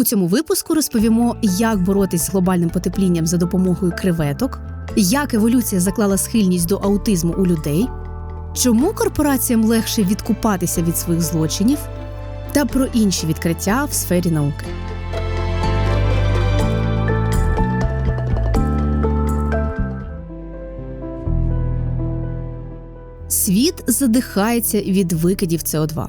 У цьому випуску розповімо, як боротись з глобальним потеплінням за допомогою креветок, як еволюція заклала схильність до аутизму у людей, чому корпораціям легше відкупатися від своїх злочинів, та про інші відкриття в сфері науки. Світ задихається від викидів СО2.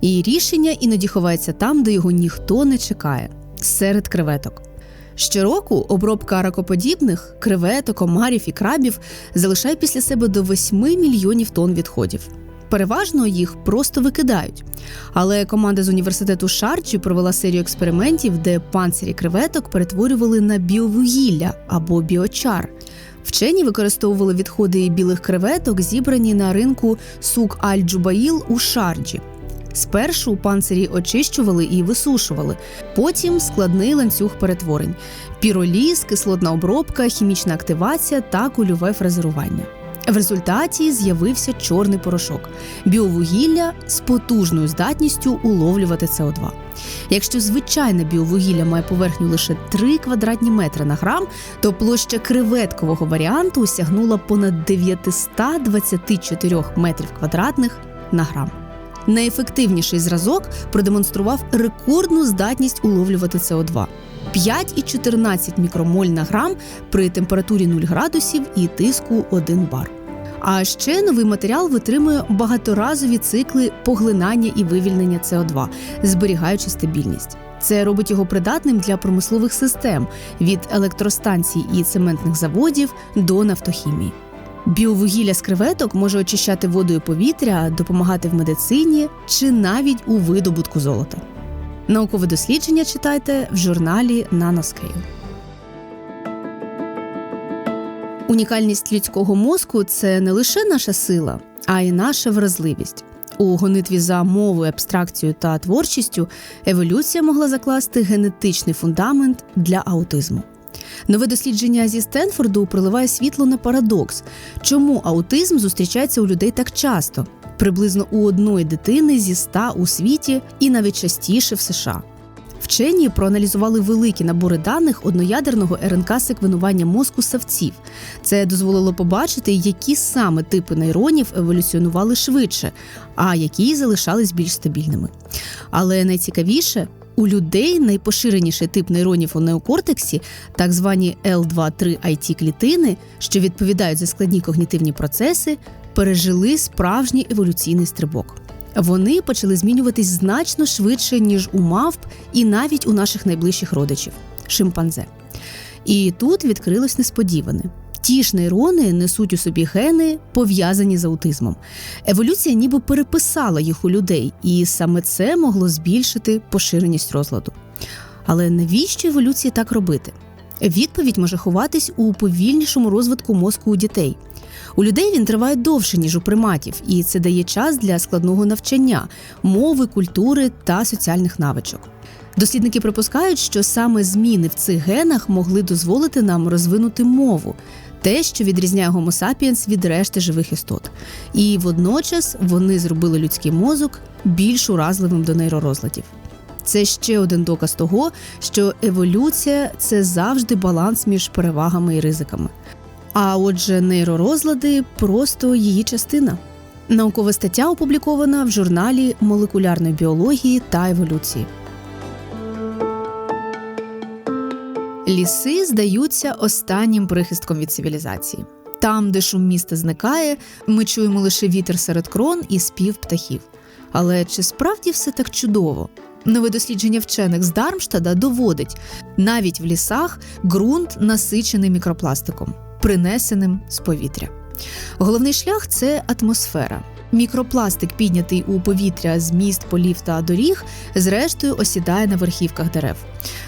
І рішення іноді ховається там, де його ніхто не чекає серед креветок. Щороку обробка ракоподібних, креветок, омарів і крабів залишає після себе до 8 мільйонів тонн відходів. Переважно їх просто викидають. Але команда з університету Шарджі провела серію експериментів, де панцирі креветок перетворювали на біовугілля або біочар. Вчені використовували відходи білих креветок, зібрані на ринку сук Аль-Джубаїл у Шарджі. Спершу панцирі очищували і висушували, потім складний ланцюг перетворень: піроліз, кислотна обробка, хімічна активація та кульове фрезерування. В результаті з'явився чорний порошок біовугілля з потужною здатністю уловлювати СО2. Якщо звичайне біовугілля має поверхню лише 3 квадратні метри на грам, то площа креветкового варіанту сягнула понад 924 метрів квадратних на грам. Найефективніший зразок продемонстрував рекордну здатність уловлювати СО2 – 5,14 мікромоль на грам при температурі 0 градусів і тиску 1 бар. А ще новий матеріал витримує багаторазові цикли поглинання і вивільнення СО2, зберігаючи стабільність. Це робить його придатним для промислових систем від електростанцій і цементних заводів до нафтохімії. Біовугілля з креветок може очищати водою повітря, допомагати в медицині чи навіть у видобутку золота. Наукове дослідження читайте в журналі Nanoscale. Унікальність людського мозку це не лише наша сила, а й наша вразливість. У гонитві за мовою, абстракцією та творчістю еволюція могла закласти генетичний фундамент для аутизму. Нове дослідження зі Стенфорду проливає світло на парадокс, чому аутизм зустрічається у людей так часто, приблизно у одної дитини зі ста у світі і навіть частіше в США. Вчені проаналізували великі набори даних одноядерного РНК секвенування мозку савців. Це дозволило побачити, які саме типи нейронів еволюціонували швидше, а які залишались більш стабільними. Але найцікавіше. У людей найпоширеніший тип нейронів у неокортексі, так звані L2-3 it клітини, що відповідають за складні когнітивні процеси, пережили справжній еволюційний стрибок. Вони почали змінюватись значно швидше, ніж у мавп, і навіть у наших найближчих родичів шимпанзе. І тут відкрилось несподіване. Ті ж нейрони несуть у собі гени, пов'язані з аутизмом. Еволюція ніби переписала їх у людей, і саме це могло збільшити поширеність розладу. Але навіщо еволюції так робити? Відповідь може ховатись у повільнішому розвитку мозку у дітей. У людей він триває довше, ніж у приматів, і це дає час для складного навчання, мови, культури та соціальних навичок. Дослідники припускають, що саме зміни в цих генах могли дозволити нам розвинути мову, те, що відрізняє Homo sapiens від решти живих істот. І водночас вони зробили людський мозок більш уразливим до нейророзладів. Це ще один доказ того, що еволюція це завжди баланс між перевагами і ризиками. А отже, нейророзлади просто її частина. Наукова стаття опублікована в журналі молекулярної біології та еволюції. Ліси здаються останнім прихистком від цивілізації. Там, де шум міста зникає, ми чуємо лише вітер серед крон і спів птахів. Але чи справді все так чудово? Нове дослідження вчених з Дармштада доводить, навіть в лісах ґрунт насичений мікропластиком, принесеним з повітря. Головний шлях це атмосфера. Мікропластик, піднятий у повітря з міст, полів та доріг, зрештою осідає на верхівках дерев.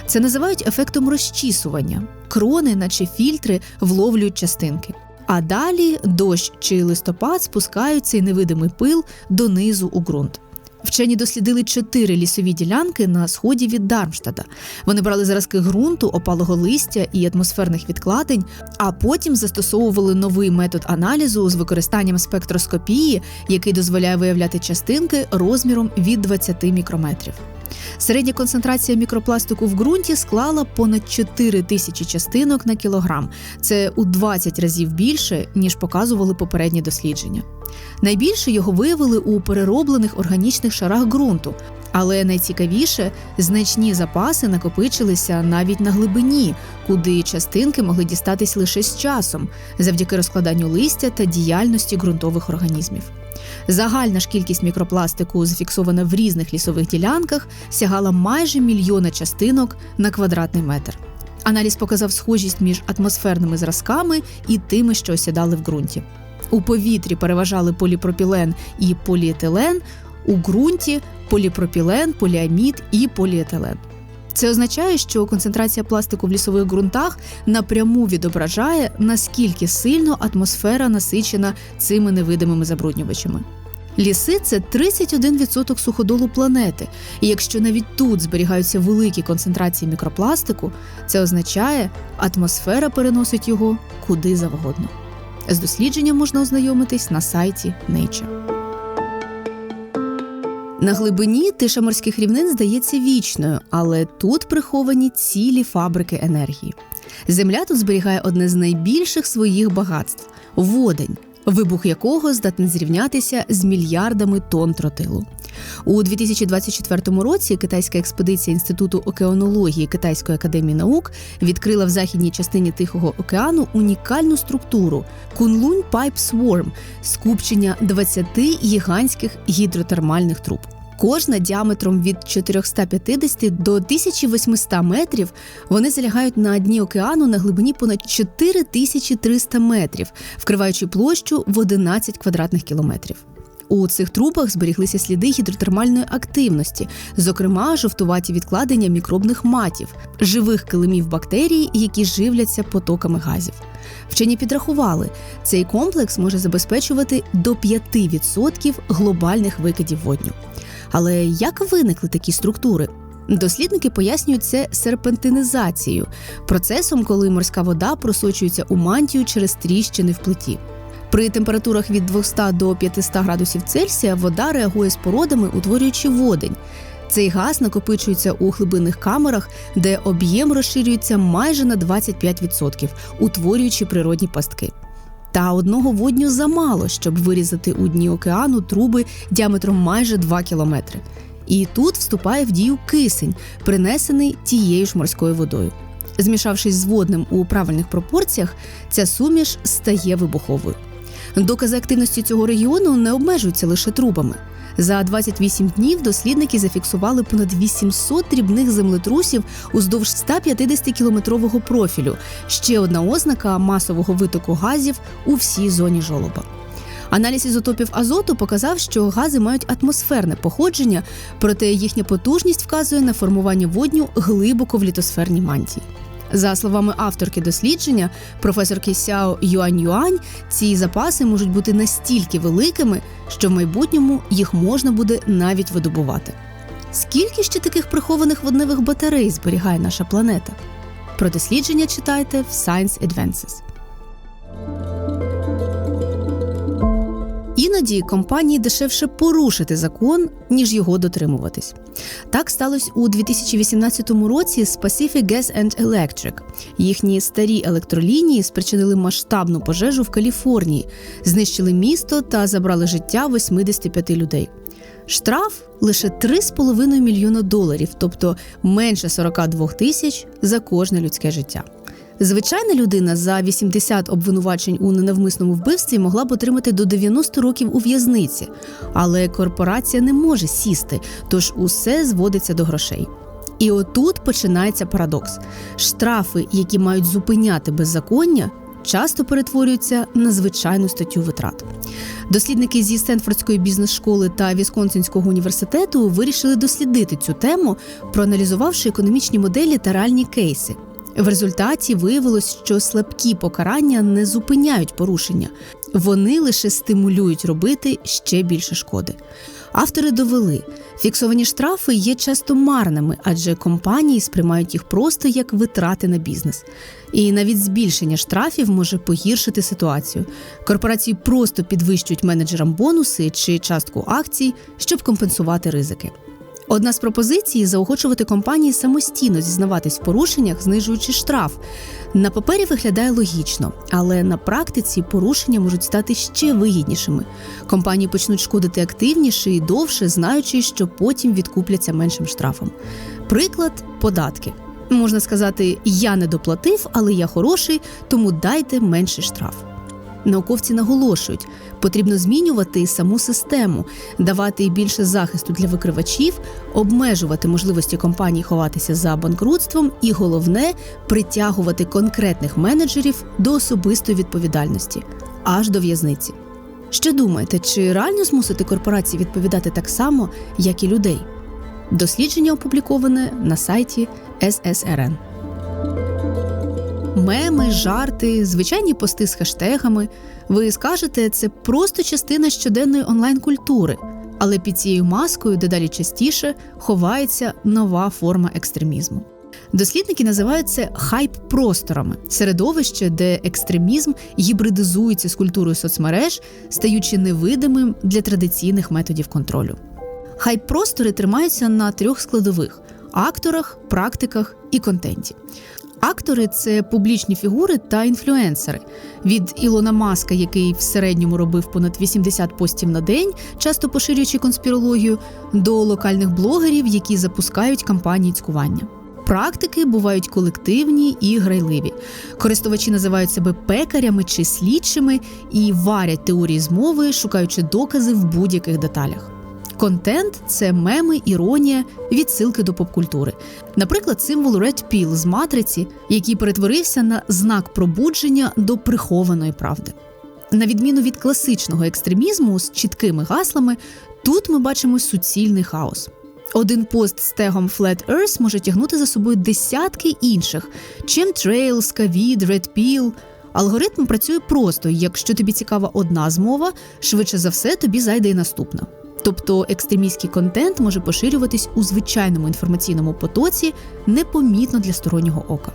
Це називають ефектом розчісування. Крони, наче фільтри, вловлюють частинки. А далі дощ чи листопад спускають цей невидимий пил донизу у ґрунт. Вчені дослідили чотири лісові ділянки на сході від Дармштада. Вони брали зразки ґрунту, опалого листя і атмосферних відкладень, а потім застосовували новий метод аналізу з використанням спектроскопії, який дозволяє виявляти частинки розміром від 20 мікрометрів. Середня концентрація мікропластику в ґрунті склала понад 4 тисячі частинок на кілограм. Це у 20 разів більше, ніж показували попередні дослідження. Найбільше його виявили у перероблених органічних шарах ґрунту, але найцікавіше значні запаси накопичилися навіть на глибині, куди частинки могли дістатись лише з часом, завдяки розкладанню листя та діяльності ґрунтових організмів. Загальна ж кількість мікропластику, зафіксована в різних лісових ділянках, сягала майже мільйона частинок на квадратний метр. Аналіз показав схожість між атмосферними зразками і тими, що осідали в ґрунті. У повітрі переважали поліпропілен і поліетилен, у ґрунті поліпропілен, поліамід і поліетилен. Це означає, що концентрація пластику в лісових ґрунтах напряму відображає, наскільки сильно атмосфера насичена цими невидимими забруднювачами. Ліси це 31% суходолу планети, і якщо навіть тут зберігаються великі концентрації мікропластику, це означає, атмосфера переносить його куди завгодно. З дослідженням можна ознайомитись на сайті Nature. На глибині тиша морських рівнин здається вічною, але тут приховані цілі фабрики енергії. Земля тут зберігає одне з найбільших своїх багатств водень, вибух якого здатен зрівнятися з мільярдами тонн тротилу. У 2024 році китайська експедиція інституту океанології Китайської академії наук відкрила в західній частині Тихого океану унікальну структуру Кунлунь Пайп Swarm – скупчення 20 гігантських гідротермальних труб. Кожна діаметром від 450 до 1800 метрів вони залягають на дні океану на глибині понад 4300 метрів, вкриваючи площу в 11 квадратних кілометрів. У цих трубах зберіглися сліди гідротермальної активності, зокрема жовтуваті відкладення мікробних матів, живих килимів бактерій, які живляться потоками газів. Вчені підрахували, цей комплекс може забезпечувати до 5% глобальних викидів водню. Але як виникли такі структури? Дослідники пояснюють це серпентинизацією, процесом, коли морська вода просочується у мантію через тріщини в плиті. При температурах від 200 до 500 градусів Цельсія вода реагує з породами, утворюючи водень. Цей газ накопичується у глибинних камерах, де об'єм розширюється майже на 25%, утворюючи природні пастки. Та одного водню замало, щоб вирізати у дні океану труби діаметром майже 2 кілометри. І тут вступає в дію кисень, принесений тією ж морською водою. Змішавшись з водним у правильних пропорціях, ця суміш стає вибуховою. Докази активності цього регіону не обмежуються лише трубами. За 28 днів дослідники зафіксували понад 800 дрібних землетрусів уздовж 150-кілометрового профілю. Ще одна ознака масового витоку газів у всій зоні жолоба. Аналіз ізотопів азоту показав, що гази мають атмосферне походження, проте їхня потужність вказує на формування водню глибоко в літосферній мантії. За словами авторки дослідження, професорки Сяо Юань Юань, ці запаси можуть бути настільки великими, що в майбутньому їх можна буде навіть видобувати. Скільки ще таких прихованих водневих батарей зберігає наша планета? Про дослідження читайте в Science Advances. Іноді компанії дешевше порушити закон, ніж його дотримуватись. Так сталося у 2018 році з Pacific Gas and Electric. Їхні старі електролінії спричинили масштабну пожежу в Каліфорнії, знищили місто та забрали життя 85 людей. Штраф лише 3,5 мільйона доларів, тобто менше 42 тисяч за кожне людське життя. Звичайна людина за 80 обвинувачень у ненавмисному вбивстві могла б отримати до 90 років у в'язниці, але корпорація не може сісти, тож усе зводиться до грошей. І отут починається парадокс: штрафи, які мають зупиняти беззаконня, часто перетворюються на звичайну статтю витрат. Дослідники зі Стенфордської бізнес-школи та Вісконсинського університету вирішили дослідити цю тему, проаналізувавши економічні моделі та реальні кейси. В результаті виявилось, що слабкі покарання не зупиняють порушення, вони лише стимулюють робити ще більше шкоди. Автори довели, фіксовані штрафи є часто марними, адже компанії сприймають їх просто як витрати на бізнес. І навіть збільшення штрафів може погіршити ситуацію. Корпорації просто підвищують менеджерам бонуси чи частку акцій, щоб компенсувати ризики. Одна з пропозицій заохочувати компанії самостійно зізнаватись в порушеннях, знижуючи штраф. На папері виглядає логічно, але на практиці порушення можуть стати ще вигіднішими. Компанії почнуть шкодити активніше і довше, знаючи, що потім відкупляться меншим штрафом. Приклад податки. Можна сказати, я не доплатив, але я хороший, тому дайте менший штраф. Науковці наголошують, потрібно змінювати саму систему, давати більше захисту для викривачів, обмежувати можливості компаній ховатися за банкрутством, і головне притягувати конкретних менеджерів до особистої відповідальності аж до в'язниці. Що думаєте, чи реально змусити корпорації відповідати так само, як і людей? Дослідження опубліковане на сайті ССРН. Меми, жарти, звичайні пости з хештегами. Ви скажете, це просто частина щоденної онлайн-культури, але під цією маскою дедалі частіше ховається нова форма екстремізму. Дослідники називають це хайп-просторами середовище, де екстремізм гібридизується з культурою соцмереж, стаючи невидимим для традиційних методів контролю. Хайп-простори тримаються на трьох складових: акторах, практиках і контенті. Актори це публічні фігури та інфлюенсери. Від Ілона Маска, який в середньому робив понад 80 постів на день, часто поширюючи конспірологію, до локальних блогерів, які запускають кампанії цькування. Практики бувають колективні і грайливі. Користувачі називають себе пекарями чи слідчими і варять теорії змови, шукаючи докази в будь-яких деталях. Контент це меми, іронія, відсилки до попкультури. Наприклад, символ Red Pill з матриці, який перетворився на знак пробудження до прихованої правди. На відміну від класичного екстремізму з чіткими гаслами, тут ми бачимо суцільний хаос. Один пост з тегом Flat Earth може тягнути за собою десятки інших: Chemtrails, Covid, Red Pill. Алгоритм працює просто: якщо тобі цікава одна змова, швидше за все тобі зайде і наступна. Тобто екстремістський контент може поширюватись у звичайному інформаційному потоці непомітно для стороннього ока.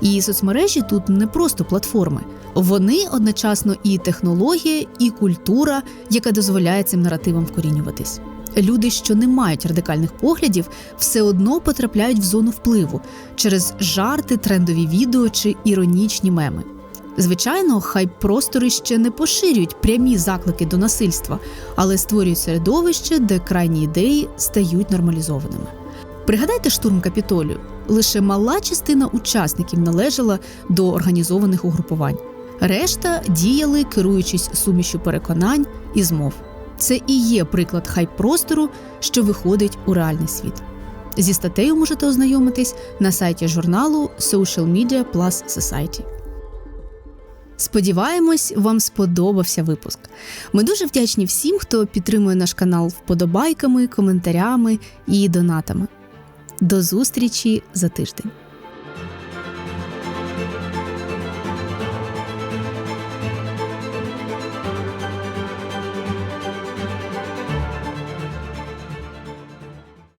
І соцмережі тут не просто платформи, вони одночасно і технологія, і культура, яка дозволяє цим наративам вкорінюватись. Люди, що не мають радикальних поглядів, все одно потрапляють в зону впливу через жарти, трендові відео чи іронічні меми. Звичайно, хай простори ще не поширюють прямі заклики до насильства, але створюють середовище, де крайні ідеї стають нормалізованими. Пригадайте штурм капітолію. Лише мала частина учасників належала до організованих угрупувань. Решта діяли, керуючись сумішю переконань і змов. Це і є приклад хайп-простору, що виходить у реальний світ. Зі статтею можете ознайомитись на сайті журналу Social Media Plus Society. Сподіваємось, вам сподобався випуск. Ми дуже вдячні всім, хто підтримує наш канал вподобайками, коментарями і донатами. До зустрічі за тиждень.